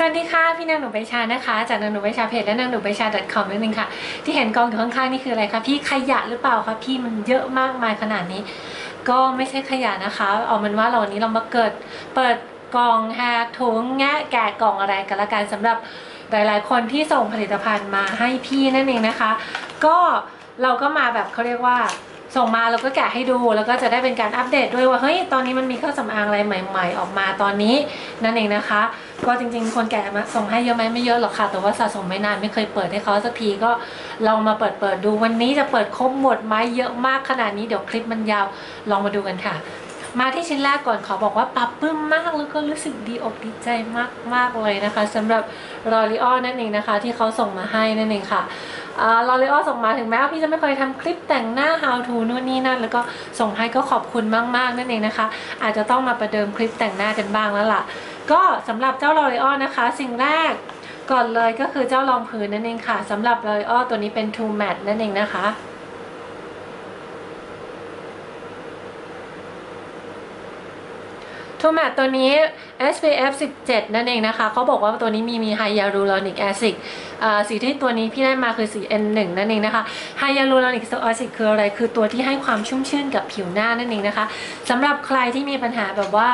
สวัสดีค่ะ พี่นางหนูใบชานะคะ จากนางหนูใบชาเพจและนางหนูใบชา .com นั่นเองค่ะ ที่เห็นกองอยู่ข้างๆนี่คืออะไรคะพี่ขยะหรือเปล่าคะพี่มันเยอะมากมายขนาดนี้ ก็ไม่ใช่ขยะนะคะ เอามันว่าเราวันนี้เรามาเกิด เปิดกล่องแฮกถุงแงะแกะกล่องอะไรกันละกันสำหรับหลายๆ คนที่ส่งผลิตภัณฑ์มาให้พี่นั่นเองนะคะ ก็เราก็มาแบบเขาเรียกว่าส่งมาเราก็แกะให้ดูแล้วก็จะได้เป็นการอัปเดตด้วยว่าเฮ้ยตอนนี้มันมีเครื่องสำอางอะไรใหม่ ๆ ออกมาตอนนี้นั่นเองนะคะ ก็จริงๆ คนแกะมาส่งให้เยอะไหมไม่เยอะหรอกค่ะ แต่ว่าสะสมไม่นานไม่เคยเปิดให้เขาสักทีก็ลองมาเปิดเปิดดูวันนี้จะเปิดครบหมดไหมเยอะมากขนาดนี้เดี๋ยวคลิปมันยาวลองมาดูกันค่ะ มาที่ชิ้นแรกก่อนขอบอกว่าปรับปื้มมากแล้วก็รู้สึกดีอกดีใจมากๆเลยนะคะสำหรับลอรีออนั่นเองนะคะ ที่เขาส่งมาให้นั่นเองค่ะลอรีออส่งมาถึงแม้ว่าพี่จะไม่เคยทำคลิปแต่งหน้า how to นู่นนี่นั่น แล้วก็ส่งให้ก็ขอบคุณมาก ๆ นั่นเองนะคะ อาจจะต้องมาประเดิมคลิปแต่งหน้ากันบ้างแล้วล่ะ ก็สำหรับเจ้าลอรีออนะคะ สิ่งแรกก่อนเลยก็คือเจ้ารองพื้นนั่นเองค่ะสำหรับลอรีออตัวนี้เป็น True Matte นั่นเองนะคะทูแมตตัวนี้ SPF 17 นั่นเองนะคะ เขาบอกว่าตัวนี้มีมีไฮยาลูรอนิกแอซิดสีที่ตัวนี้พี่ได้มาคือสี N1 นั่นเองนะคะไฮยาลูรอนิกแอซิดคืออะไร คือตัวที่ให้ความชุ่มชื่นกับผิวหน้านั่นเองนะคะสำหรับใครที่มีปัญหาแบบว่า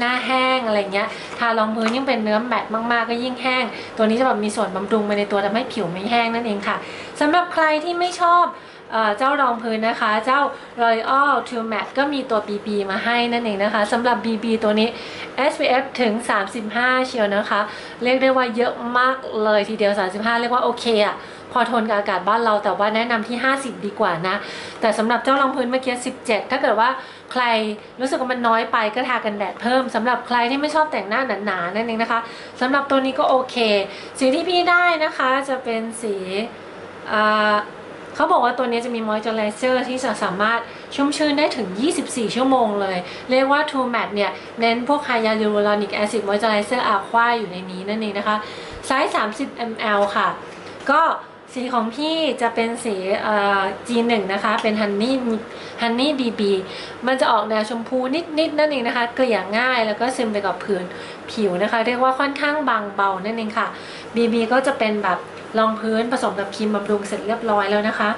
หน้าแห้งอะไรเงี้ยทารองพื้นยิ่งเป็นเนื้อแมตต์มากๆก็ยิ่งแห้ง ตัวนี้จะแบบมีส่วนบำรุงไปในตัวทำให้ผิวไม่แห้งนั่นเองค่ะสำหรับใครที่ไม่ชอบเจ้ารองพื้นนะคะ เจ้า L'Oreal True Matte ก็มีตัว BB มาให้นั่นเองนะคะสำหรับ BB ตัวนี้ SPF ถึง 35 เชียวนะคะ เรียกได้ว่าเยอะมากเลยทีเดียว 35 เรียกว่าโอเคอะ พอทนกับอากาศบ้านเราแต่ว่าแนะนำที่ 50 ดีกว่านะ แต่สำหรับเจ้ารองพื้นเมื่อกี้17 ถ้าเกิดว่าใครรู้สึกว่ามันน้อยไปก็ทากันแดดเพิ่มสำหรับใครที่ไม่ชอบแต่งหน้าหนาๆนั่นเองนะคะสำหรับตัวนี้ก็โอเค สีที่พี่ได้นะคะจะเป็นสีเขาบอกว่าตัวนี้จะมีมอยเจอร์ไรเซอร์ที่จะสามารถชุ่มชื้นได้ถึง 24 ชั่วโมงเลย เรียกว่า True Matte เนี่ย เน้นพวกไฮยาลูรอนิกแอซิดมอยเจอร์ไรเซอร์อาควาอยู่ในนี้นั่นเองนะคะ ไซส์ 30 ml ค่ะ ก็ สีของพี่จะเป็นสี G1 นะคะ เป็น Honey Honey BB มันจะออกแนวชมพูนิดๆนั่นเองนะคะ เกลี่ยง่ายแล้วก็ซึมไปกับผืนผิวนะคะ เรียกว่าค่อนข้างบางเบานั่นเองค่ะ BB ก็จะเป็นแบบรองพื้นผสมกับครีมบำรุงเสร็จเรียบร้อยแล้วนะคะ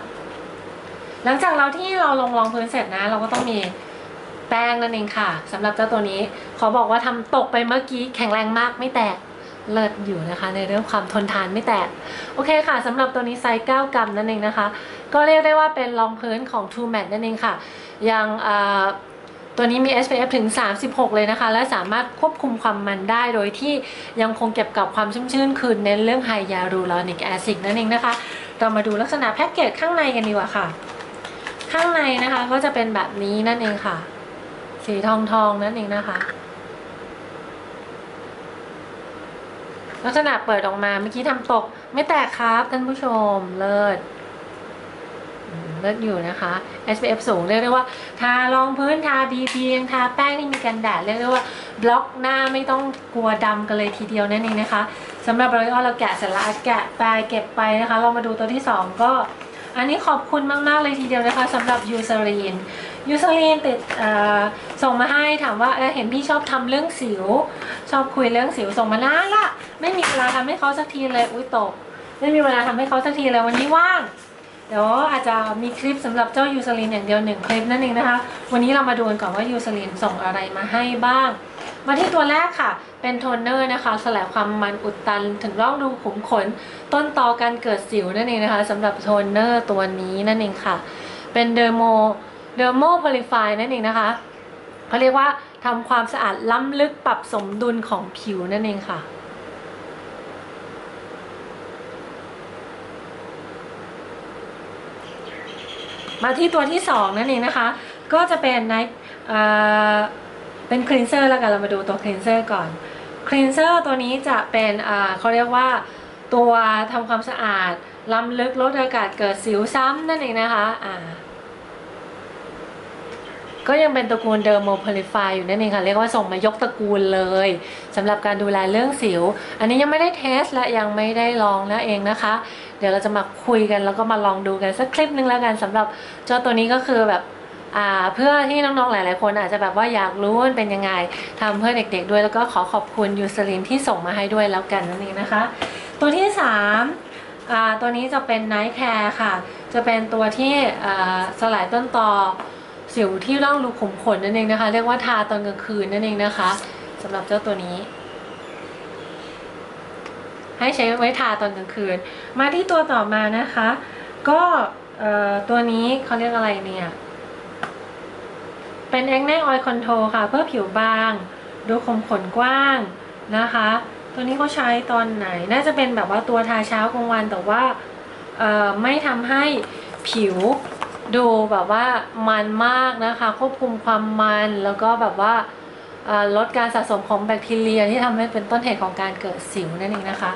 หลังจากเราที่เราลงรองพื้นเสร็จนะ เราก็ต้องมีแป้งนั่นเองค่ะสำหรับเจ้าตัวนี้ขอบอกว่าทำตกไปเมื่อกี้แข็งแรงมากไม่แตก เลิศอยู่นะคะ ในเรื่องความทนทานไม่แตก โอเคค่ะสำหรับตัวนี้ไซส์9กรัมนั่นเองนะคะ ก็เรียกได้ว่าเป็นรองพื้นของ True Matte นั่นเองค่ะ ยังตัวนี้มี SPF ถึง 36 เลยนะคะ และสามารถควบคุมความมันได้โดยที่ยังคงเก็บกับความชุ่มชื่นคืนในเรื่องไฮยาลูรอนิกแอซิดนั่นเองนะคะ เรามาดูลักษณะแพ็กเกจข้างในกันดีกว่าค่ะ ข้างในนะคะก็จะเป็นแบบนี้นั่นเองค่ะ สีทองทองนั่นเองนะคะ ลักษณะเปิดออกมาเมื่อกี้ทำตก ไม่แตกครับท่านผู้ชมเลิศเลิศอยู่นะคะ SPF สูงเรียกได้ว่า ทารองพื้นทาบีบียังทาแป้งที่มีกันแดดเรียกได้ว่าบล็อกหน้าไม่ต้องกลัวดำกันเลยทีเดียวนั่นเองนะคะสำหรับเราเราแกะเสร็จแล้วแกะไปเก็บไปนะคะ เรามาดูตัวที่ 2 ก็ อันนี้ขอบคุณมากๆเลยทีเดียวนะคะสำหรับยูซารีนยูซารีนติดส่งมาให้ถามว่าเเห็นพี่ชอบทำเรื่องสิว ชอบคุยเรื่องสิวส่งมานานละไม่มีเวลาทำให้เขาสักทีเลยอุ้ยตก ไม่มีเวลาทำให้เขาสักทีเลยวันนี้ว่างเดี๋ยวอาจจะมีคลิปสำหรับเจ้ายูซาลินอย่างเดียวหนึ่งคลิปนั่นเองนะคะ วันนี้เรามาดูกันก่อนว่ายูซาลินส่งอะไรมาให้บ้าง มาที่ตัวแรกค่ะ เป็นโทนเนอร์นะคะ สลายความมันอุดตันถึงร่องรูขุมขน ต้นตอการเกิดสิวนั่นเองนะคะสำหรับโทนเนอร์ตัวนี้นั่นเองค่ะ เป็นเดอร์โมเดอร์โมโพลิฟายนั่นเองนะคะเขาเรียกว่าทำความสะอาดล้ำลึกปรับสมดุลของผิวนั่นเองค่ะมาที่ตัวที่ 2 นั่นเองนะคะ ก็จะเป็นไนท์ เป็นคลีนเซอร์แล้วกันเรามาดูตัวคลีนเซอร์ก่อนคลีนเซอร์ตัวนี้จะเป็นเขาเรียกว่าตัวทำความสะอาดล้ำลึกลดอากาศเกิดสิวซ้ำนั่นเองนะคะอ่าก็ยังเป็นตระกูลเดอร์โมพลิฟายอยู่นั่นเองค่ะ เรียกว่าส่งมายกตระกูลเลยสำหรับการดูแลเรื่องสิว อันนี้ยังไม่ได้เทสและยังไม่ได้ลองนะเองนะคะ เดี๋ยวเราจะมาคุยกันแล้วก็มาลองดูกันสักคลิปนึงแล้วกันสำหรับเจ้าตัวนี้ก็คือแบบ เพื่อที่น้องๆหลาย ๆ คนอาจจะแบบว่าอยากรู้ว่ามันเป็นยังไงทำเพื่อเด็ก ๆ ด้วยแล้วก็ขอขอบคุณยูสลินที่ส่งมาให้ด้วยแล้วกันนั่นเองนะคะ ตัวที่สามตัวนี้จะเป็นไนท์แคร์ค่ะ จะเป็นตัวที่สลายต้นตอสิวที่ร่องรูขุมขนนั่นเองนะคะ เรียกว่าทาตอนกลางคืนนั่นเองนะคะสำหรับเจ้าตัวนี้ให้ใช้ไว้ทาตอนกลางคืน มาที่ตัวต่อมานะคะ ก็ตัวนี้เขาเรียกอะไรเนี่ย เป็นแอ n แน Oil Control ค่ะ เพื่อผิวบาง ดูขมขนกว้างนะคะ ตัวนี้เขาใช้ตอนไหน น่าจะเป็นแบบว่าตัวทาเช้ากลางวันแต่ว่าไม่ทำให้ผิวดูแบบว่ามันมากนะคะ ควบคุมความมันแล้วก็แบบว่าลดการสะสมของแบคทีเรียที่ทำให้เป็นต้นเหตุของการเกิดสิวนั่นเองนะคะ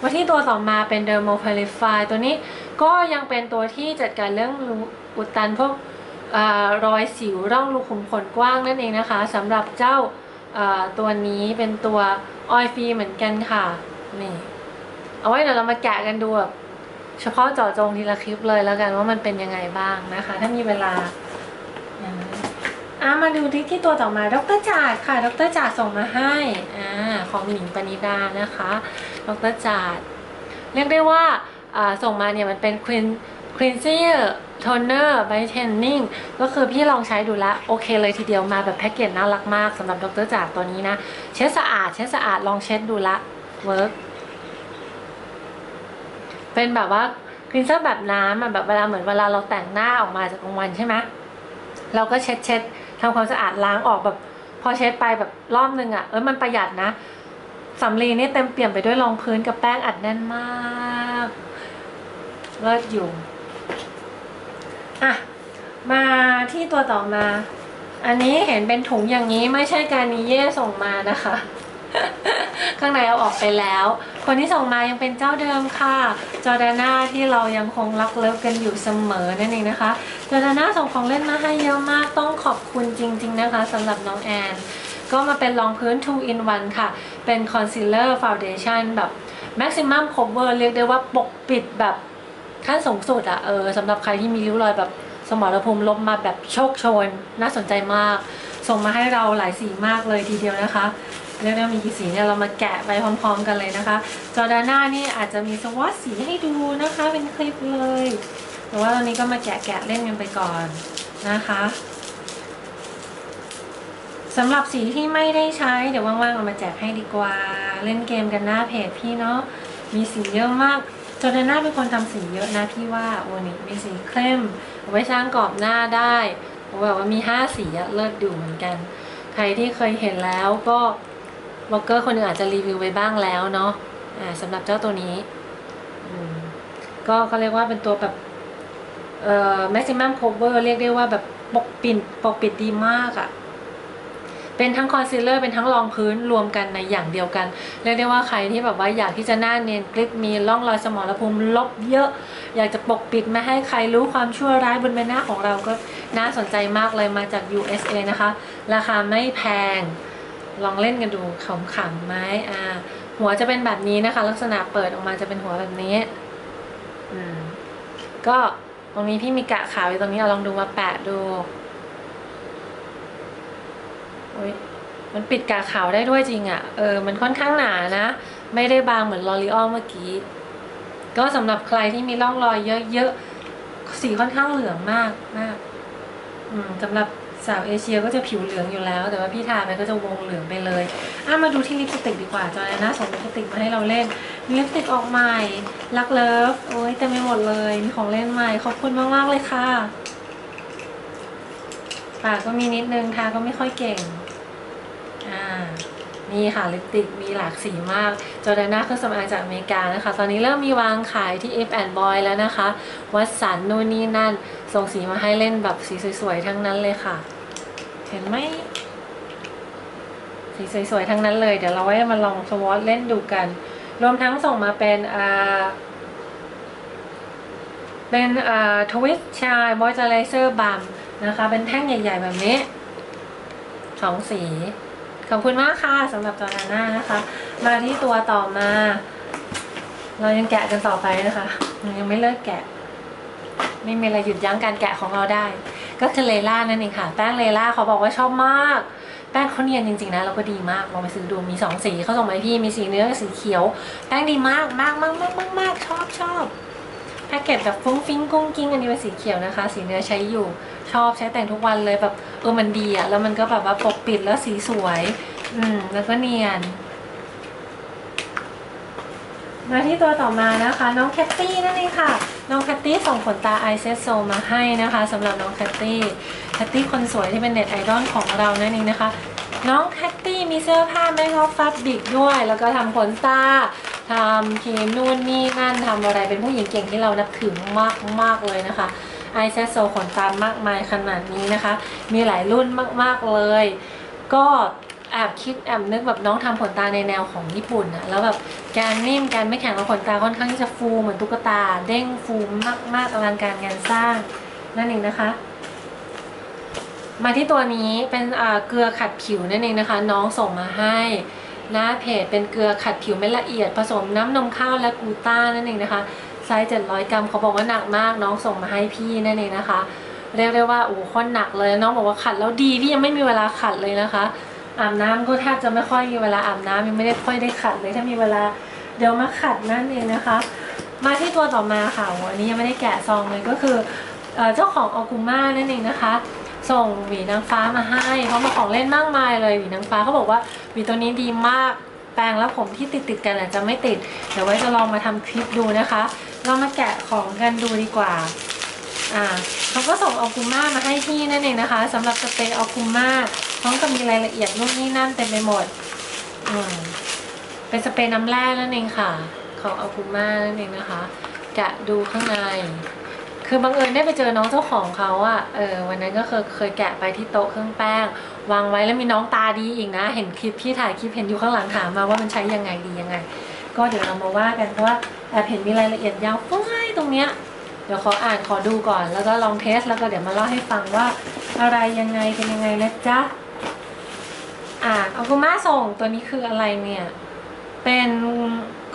มาที่ตัวต่อมาเป็น Dermopurify ตัวนี้ก็ยังเป็นตัวที่จัดการเรื่องอุดตันพวก รอยสิวร่องรูขุมขนกว้างนั่นเองนะคะสำหรับเจ้าตัวนี้เป็นตัวออยฟีเหมือนกันค่ะนี่เอาไว้เดี๋ยวเรามาแกะกันดูแบบเฉพาะเจาะจงทีละคลิปเลยแล้วกันว่ามันเป็นยังไงบ้างนะคะ ถ้ามีเวลาอ่ามาดูที่ที่ตัวต่อมาดรจาดค่ะ ดรจาดส่งมาให้อ่าของหนิงปณิดานะคะ ดรจาดเรียกได้ว่าอ่าส่งมาเนี่ยมันเป็นควินควินเซีย โทนเนอร์ไบเทนนิ่งก็คือพี่ลองใช้ดูและโอเคเลยทีเดียวมาแบบแพ็กเกจน่ารักมากสำหรับดรจาตัวนี้นะ เช็ดสะอาดเช็ดสะอาดลองเช็ดดูละเวิร์กเป็นแบบว่าคลีนเซอร์แบบน้ำอะแบบเวลาเหมือนเวลาเราแต่งหน้าออกมาจากกลางวันใช่ไหมเราก็เช็ดเช็ดทำความสะอาดล้างออกแบบ พอเช็ดไปแบบรอบนึงอะเออมันประหยัดนะสำลีนี่เต็มเปี่ยมไปด้วยรองพื้นกับแป้งอัดแน่นมากเลิศอยู่ อะมาที่ตัวต่อมา อันนี้เห็นเป็นถุงอย่างนี้ไม่ใช่การนิเย่ส่งมานะคะ ข้างในเอาออกไปแล้ว คนที่ส่งมายังเป็นเจ้าเดิมค่ะ จอร์ดาน่าที่เรายังคงรักเลิฟกันอยู่เสมอนั่นเองนะคะ จอร์ดาน่าส่งของเล่นมาให้เยอะมากต้องขอบคุณจริง ๆ นะคะสำหรับน้องแอนก็มาเป็นรองพื้น 2 in 1 ค่ะ เป็น concealer foundation แบบ maximum cover เรียกได้ว่าปกปิดแบบ ขั้นสูงสุดอะเออสำหรับใครที่มีริ้วรอยแบบสมรภูมิลบมาแบบโชคโชน น่าสนใจมาก ส่งมาให้เราหลายสีมากเลยทีเดียวนะคะเรียกได้มีกี่สีเนี่ยเรามาแกะไปพร้อมๆกันเลยนะคะ จอร์ดาน่านี่อาจจะมีสวอตสีให้ดูนะคะ เป็นคลิปเลยแต่ว่าตอนนี้ก็มาแกะแกะเล่นกันไปก่อนนะคะสำหรับสีที่ไม่ได้ใช้เดี๋ยวว่างๆเอามาแจกให้ดีกว่า เล่นเกมกันหน้าเพจพี่เนาะมีสีเยอะมาก จอร์แดน่าเป็นคนทำสีเยอะนะพี่ว่าโอ้นี่มีสีเข้มเอาไว้สร้างกรอบหน้าได้แบบว่ามีห้าสีเลิศดูเหมือนกัน ใครที่เคยเห็นแล้วก็บล็อกเกอร์คนหนึ่งอาจจะรีวิวไปบ้างแล้วเนาะอ่าสำหรับเจ้าตัวนี้ก็เขาเรียกว่าเป็นตัวแบบเอ่อ maximum cover เรียกได้ว่าแบบปกปิดปกปิดดีมากอะ เป็นทั้งคอนซีลเลอร์เป็นทั้งรองพื้นรวมกันในอย่างเดียวกัน เรียกได้ว่าใครที่แบบว่าอยากที่จะหน้าเนียนกริบมีร่องรอยสมรภูมิลบเยอะ อยากจะปกปิดไม่ให้ใครรู้ความชั่วร้ายบนใบหน้าของเราก็น่าสนใจมากเลยมาจาก USA นะคะ ราคาไม่แพง ลองเล่นกันดูขำๆไหมอ่าหัวจะเป็นแบบนี้นะคะ ลักษณะเปิดออกมาจะเป็นหัวแบบนี้อืมก็ตรงนี้พี่มีกะขาวอยู่ตรงนี้เอาลองดูมาแปะดู อุ๊ยมันปิดกาขาวได้ด้วยจริงอะ่ะ เออ มันค่อนข้างหนานะ ไม่ได้บางเหมือนลอรีออลเมื่อกี้ ก็สำหรับใครที่มีร่องรอยเยอะๆ สีค่อนข้างเหลืองมากมากอืมสำหรับสาวเอเชียก็จะผิวเหลืองอยู่แล้ว แต่ว่าพี่ทาไปก็จะวงเหลืองไปเลยอะมาดูที่ลิปสติกดีกว่าจอยนะส่งลิปสติกมาให้เราเล่นลิปสติกออกใหม่รักเลิฟโอ้ยเต็มไปหมดเลยมีของเล่นใหม่ขอบคุณมากๆเลยค่ะปากก็มีนิดนึงทาก็ไม่ค่อยเก่ง อ่านี่ค่ะลิปสติกมีหลากสีมากจอร์แดน่าเครื่องสำอางจากอเมริกานะคะ ตอนนี้เริ่มมีวางขายที่ F and Boy แล้วนะคะ วัดสันนู่นนี่นั่น ส่งสีมาให้เล่นแบบสีสวยๆ ทั้งนั้นเลยค่ะ เห็นไหมสีสวยๆ ทั้งนั้นเลย เดี๋ยวเราไว้มาลองสวอตเล่นดูกัน รวมทั้งส่งมาเป็นอ่าเป็นอ่าทวิสชายมอยเจอไรเซอร์บัมนะคะ เป็นแท่งใหญ่ๆ แบบนี้สองสี ขอบคุณมากค่ะสำหรับจอแดน่านะคะ มาที่ตัวต่อมา เรายังแกะกันต่อไปนะคะยังไม่เลิกแกะ ไม่มีอะไรหยุดยั้งการแกะของเราได้ ก็คือเลล่านั่นเองค่ะ แป้งเลล่าเขาบอกว่าชอบมาก แป้งเขาเนียนจริงๆนะแล้วก็ดีมากลองไปซื้อดูมีสองสีเขาส่งมาให้พี่มีสีเนื้อกับสีเขียว แป้งดีมากมากมากมากมากมากชอบชอบ แพ็กเกจแบบฟุ้งฟิ้งกุ้งกิ้งอันนี้เป็นสีเขียวนะคะ สีเนื้อใช้อยู่ชอบใช้แต่งทุกวันเลยแบบเออมันดีอะแล้วมันก็แบบว่าปกปิดแล้วสีสวย อืมแล้วก็เนียน มาที่ตัวต่อมานะคะ น้องแคตตี้นั่นเองค่ะ น้องแคตตี้ส่งขนตาไอเซสโซมาให้นะคะสำหรับน้องแคตตี้แคตตี้คนสวยที่เป็นเน็ตไอดอลของเรานั่นเองนะคะน้องแคตตี้มีเสื้อผ้าแม่งอฟฟับบิกด้วย แล้วก็ทำขนตา ทำครีมนู่นนี่นั่นทำอะไรเป็นผู้หญิงเก่งที่เรานับถือมากมากเลยนะคะไอเซโซขนตามากมายขนาดนี้นะคะ มีหลายรุ่นมากๆเลย ก็แอบคิดแอบนึกแบบน้องทำขนตาในแนวของญี่ปุ่นอะแล้วแบบแกนนิ่มแกนไม่แข็งแล้วขนตาค่อนข้างที่จะฟูเหมือนตุ๊กตา เด้งฟูมากๆอลังการงานสร้างนั่นเองนะคะ มาที่ตัวนี้เป็นอ่าเกลือขัดผิวนั่นเองนะคะ น้องส่งมาให้ หน้าเพจเป็นเกลือขัดผิวเม็ดละเอียด ผสมน้ำนมข้าวและกูต้านั่นเองนะคะ ไซส์700 กรัมเขาบอกว่าหนักมากน้องส่งมาให้พี่นั่นเองนะคะ เรียกได้ว่าโอ้ค่อนหนักเลยน้องบอกว่าขัดแล้วดีพี่ยังไม่มีเวลาขัดเลยนะคะ อาบน้ำก็แทบจะไม่ค่อยมีเวลาอาบน้ำยังไม่ได้ค่อยได้ขัดเลยถ้ามีเวลาเดี๋ยวมาขัดนั่นเองนะคะ มาที่ตัวต่อมาค่ะวันนี้ยังไม่ได้แกะซองเลยก็คือเอ่อเจ้าของออกุม่านั่นเองนะคะ ส่งหวีนางฟ้ามาให้เพราะมาของเล่นมากมายเลยหวีนางฟ้าเขาบอกว่าหวีตัวนี้ดีมากแปรงแล้วผมที่ติดติดกันอาจจะไม่ติด เดี๋ยวไว้จะลองมาทำคลิปดูนะคะ เรามาแกะของกันดูดีกว่าอ่าเขาก็ส่งออกุม่ามาให้พี่นั่นเองนะคะสำหรับสเปรย์ออกุม่าพร้อมกับมีรายละเอียดนู่นนี่นั่นเต็มไปหมดอืมเป็นสเปรย์น้ำแร่นั่นเองค่ะ ของออกุม่านั่นเองนะคะแกะดูข้างใน คือบังเอิญได้ไปเจอน้องเจ้าของเขาอะเออวันนั้นก็เคยเคยแกะไปที่โต๊ะเครื่องแป้ง วางไว้แล้วมีน้องตาดีอีกนะ เห็นคลิปพี่ถ่ายคลิปเห็นอยู่ข้างหลังถามมาว่ามันใช้ยังไงดียังไง ก็เดี๋ยวเรามาว่ากันเพราะว่าแอบเห็นมีรายละเอียดยาวฟ้ยตรงเนี้ยเดี๋ยวขออ่านขอดูก่อน แล้วก็ลองเทสแล้วก็เดี๋ยวมาเล่าให้ฟังว่า อะไรยังไงเป็นยังไงนะจ๊ะอ่าเอากุมาส่งตัวนี้คืออะไรเนี่ยเป็น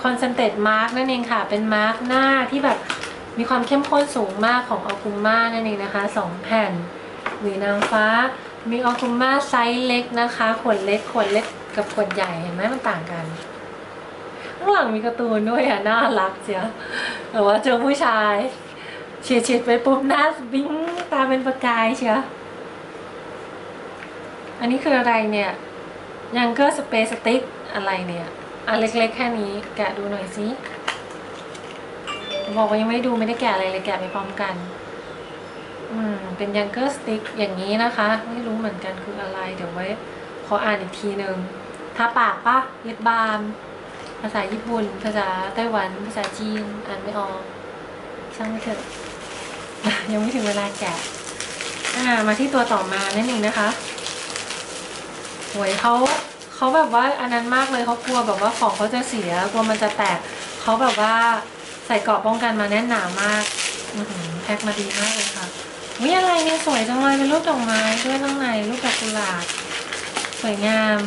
คอนเซนเทรตมาร์กนั่นเองค่ะ เป็นมาร์กหน้าที่แบบ มีความเข้มข้นสูงมากของออกุม่านั่นเองนะคะสองแผ่นหวีนางฟ้า มีออกุม่าไซส์เล็กนะคะ ขวดเล็ก ขวดเล็กกับขวดใหญ่เห็นไหมมันต่างกัน ข้างหลังมีการ์ตูนด้วยอะ น่ารักเจียวแต่ว่าเจอผู้ชายเฉียดเฉียดไปปุ๊บหน้าบิ้งตาเป็นประกายเชียวอันนี้คืออะไรเนี่ยยังเกอร์สเปซสติ๊กอะไรเนี่ยอันเล็กๆแค่นี้แกะดูหน่อยสิ บอกว่ายังไม่ได้ดูไม่ได้แกะอะไรเลยแกะไปพร้อมกัน อืม เป็นยังเกอร์สติ๊กอย่างนี้นะคะ ไม่รู้เหมือนกันคืออะไร เดี๋ยวไว้ขออ่านอีกทีหนึ่งทาปากปะลิปบาล์มภาษาญี่ปุ่น ภาษาไต้หวัน ภาษาจีน อ่านไม่ออก ช่างมันเถอะ ยังไม่ถึงเวลาแกะ อ่า มาที่ตัวต่อมานั่นเองนะคะหวยเขาเขาแบบว่าอันนั้นมากเลยเขากลัวแบบว่าของเขาจะเสีย กลัวมันจะแตก เขาแบบว่า ใส่เกราะป้องกันมาแน่นหนามากแพ็คมาดีมากเลยค่ะวิอะไรเนี่ยสวยจังเลยเป็นรูปดอกไม้ด้วยข้างในรูปดอกกุหลาบสวยงาม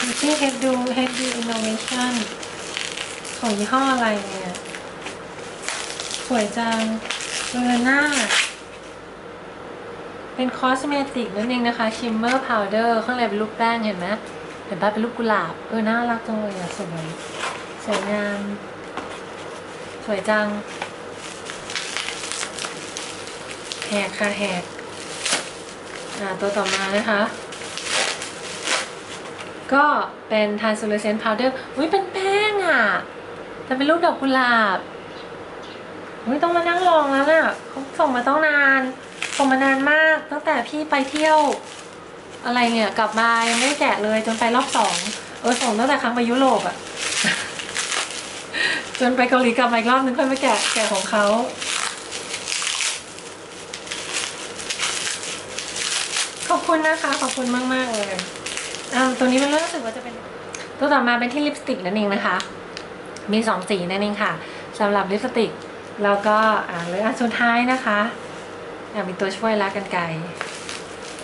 ดูที่ Head Do Head Do Innovation ของยี่ห้ออะไรเนี่ย สวยจังเบอร์หน้า เป็นคอสเมติกนั่นเองนะคะชิมเมอร์พาวเดอร์ข้างในเป็นรูปแป้งเห็นไหมเห็นปะเป็นรูปกุหลาบ เออ น่ารักจังเลยอะสวย สวยงาม สวยจัง แหกค่ะแหกอ่าตัวต่อมานะคะ ก็เป็น translucent powder อุ้ยเป็นแป้งอะ แต่เป็นรูปดอกกุหลาบอุ้ยต้องมานั่งลองแล้วน่ะเขาส่งมาต้องนานส่งมานานมากตั้งแต่พี่ไปเที่ยว อะไรเนี่ยกลับมายังไม่แกะเลยจนไปรอบสองเออส่งตั้งแต่ครั้งไปยุโรปอะ จนไปเกาหลีกลับมาอีกรอบนึงค่อยมาแกะแกะของเขาขอบคุณนะคะ ขอบคุณมากมากเลยอ่าตัวนี้มันรู้สึกว่าจะเป็น ตัวต่อมาเป็นที่ลิปสติกนั่นเองนะคะ มีสองสีนั่นเองค่ะสำหรับลิปสติกแล้วก็อ่าเหลยอันสุดท้ายนะคะอ่ามีตัวช่วยละกันไกร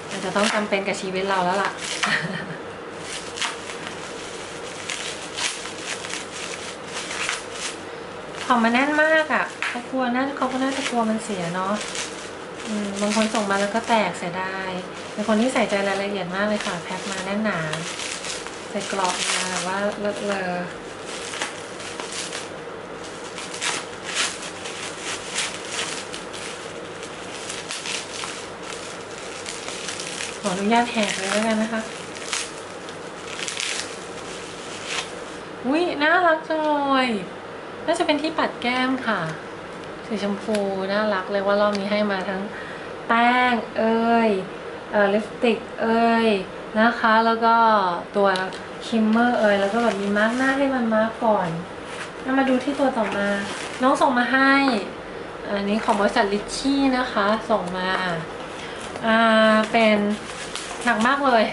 อาจจะต้องจำเป็นกับชีวิตเราแล้วล่ะ ของมันแน่นมากอะ่ะเขากลัวน่าเขาก็น่าจะกลัวมันเสียเนาะบางคนส่งมาแล้วก็แตกเสียดายเป็นคนที่ใส่ใจรายละเอียดมากเลยค่ะ แพ็คมาแน่นหนา ใส่กรอบมาแบบว่าเลอะเลอขออนุญาตแหกเลยแล้วกันนะคะ อุ้ยน่ารักจังเลย น่าจะเป็นที่ปัดแก้มค่ะ สีชมพูน่ารักเลยว่ารอบนี้ให้มาทั้งแป้งเอ้ยเอ่อลิปสติกเอ้ยนะคะ แล้วก็ตัวคิมเมอร์เอ้ยแล้วก็แบบมีมาร์กหน้าให้มันมาร์กก่อนมาดูที่ตัวต่อมา น้องส่งมาให้ อันนี้ของบริษัทลิชชี่นะคะ ส่งมาอ่าเป็นหนักมากเลย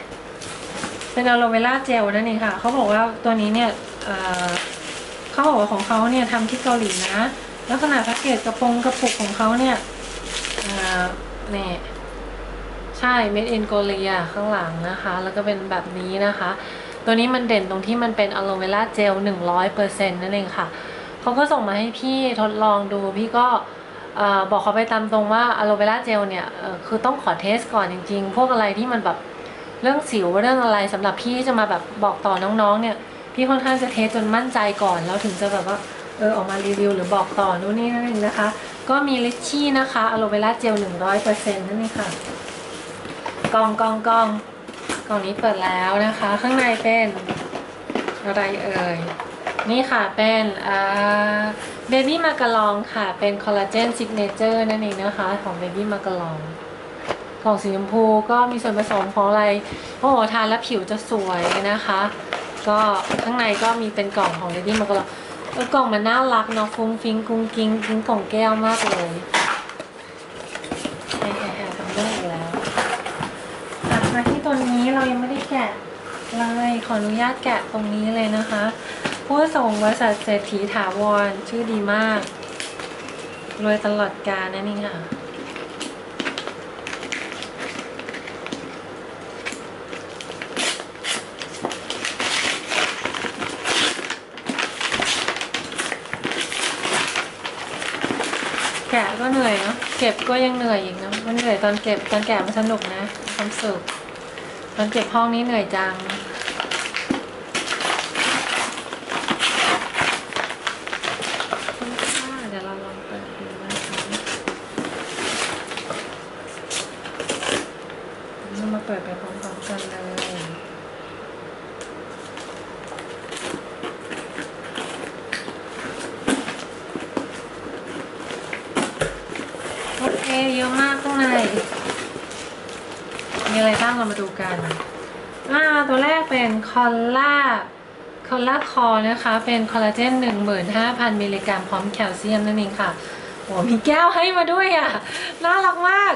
เป็นอะโลเวล่าเจลนั่นเองค่ะ เขาบอกว่าตัวนี้เนี่ย เขาบอกว่าของเขาเนี่ยทำที่เกาหลีนะลักษณะแพ็กเกจกระโปรงกระปุกของเขาเนี่ยเนี่ยใช่ made in Korea ข้างหลังนะคะ แล้วก็เป็นแบบนี้นะคะ ตัวนี้มันเด่นตรงที่มันเป็นอะโลเวล่าเจล 100%นั่นเองค่ะ เขาก็ส่งมาให้พี่ทดลองดู พี่ก็บอกเขาไปตามตรงว่าอะโลเวล่าเจลเนี่ยคือต้องขอเทสก่อนจริงๆ พวกอะไรที่มันแบบเรื่องสิวเรื่องอะไรสำหรับพี่ที่จะมาแบบบอกต่อน้องๆเนี่ย พี่ค่อนข้างจะเทสจนมั่นใจก่อนแล้วถึงจะแบบว่าเออออกมารีวิวหรือบอกต่อนู่นนี่นั่นเองนะคะ ก็มีลิชชี่นะคะอะโลเวล่าเจล 100%นั่นเองค่ะกล่องกล่องกล่องกล่องนี้เปิดแล้วนะคะ ข้างในเป็นอะไรเอ่ยนี่ค่ะเป็นอ่าเบบี้มากะลองค่ะเป็นคอลลาเจนซิกเนเจอร์นั่นเองนะคะ ของเบบี้มากะลองกล่องสีชมพูก็มีส่วนผสมของอะไรโอ้โหทานแล้วผิวจะสวยนะคะ ก็ข้างในก็มีเป็นกล่องของเบบี้มากะลองเออกล่องมันน่ารักเนาะฟุ้งฟิงกุ้งกิ้งกิ้งกล่องแก้วมากเลยแฮ่ๆๆทำเรื่องอีกแล้วอะมาที่ตัวนี้เรายังไม่ได้แกะเลยขออนุญาตแกะตรงนี้เลยนะคะ ผู้ส่งบริษัทเศรษฐีถาวรชื่อดีมากรวยตลอดกาลนั่นเองค่ะ แกะก็เหนื่อยเนาะ เก็บก็ยังเหนื่อยอีกนะมันเหนื่อยตอนเก็บตอนแกะมันสนุกนะความสุขตอนเก็บห้องนี้เหนื่อยจัง คุณค่าเดี๋ยวเราลองเปิดดูนะคะเรามาเปิดไปพร้อมๆกันเลย โอเคเยอะมากข้างใน มีอะไรบ้างเรามาดูกัน อ่า ตัวแรกเป็นค อลลาคอลลาคอนะคะ เป็นคอลลาเจน 15,000 มิลลิกรัมพร้อมแคลเซียมนั่นเองค่ะโอ้มีแก้วให้มาด้วยอะ น่ารักมาก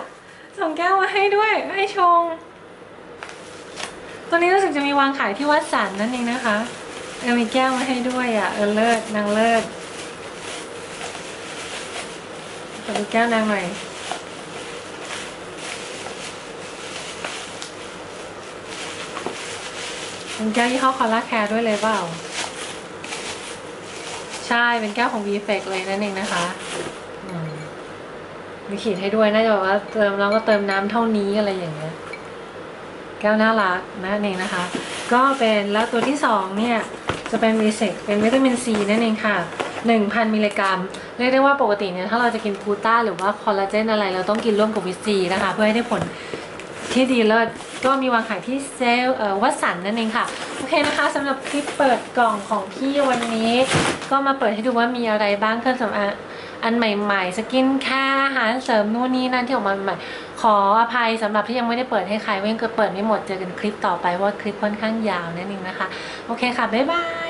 ส่งแก้วมาให้ด้วยให้ชง ตัวนี้รู้สึกจะมีวางขายที่วัดสันนั่นเองนะคะเออมีแก้วมาให้ด้วยอะ เออเลิศนางเลิศขอดูแก้วนางหน่อย เป็นแก้วยี่ห้อคอลลาแคร์ด้วยเลยเปล่า ใช่เป็นแก้วของ v f e c เลยนั่นเองนะคะมีขีดให้ด้วยน่าจะแบบว่าเติมแล้วก็เติมน้ำเท่านี้อะไรอย่างเงี้ยแก้วน่ารักนั่นเองนะคะ ก็เป็นแล้วตัวที่สองเนี่ยจะเป็นวีเซกเป็นวิตามินซีนั่นเองค่ะ 1,000 มิลลิกรัม เรียกได้ว่าปกติเนี่ยถ้าเราจะกินกูต้าหรือว่าคอลลาเจนอะไร เราต้องกินร่วมกับวิตซีนะคะ เพื่อให้ได้ผล ที่ดีเลิศก็มีวางขายที่เซลเวัดสันนั่นเองค่ะ โอเคนะคะสำหรับคลิปเปิดกล่องของพี่วันนี้ ก็มาเปิดให้ดูว่ามีอะไรบ้างเครื่องสำอางอันใหม่ๆ สกินแคร์อาหารเสริมนู่นนี่นั่นที่ออกมาใหม่ขออภัยสำหรับที่ยังไม่ได้เปิดให้ใครเว้นก็เปิดไม่หมดเจอกันคลิปต่อไปเพราะว่าคลิปค่อนข้างยาวนั่นเองนะคะ โอเคค่ะ บ๊ายบาย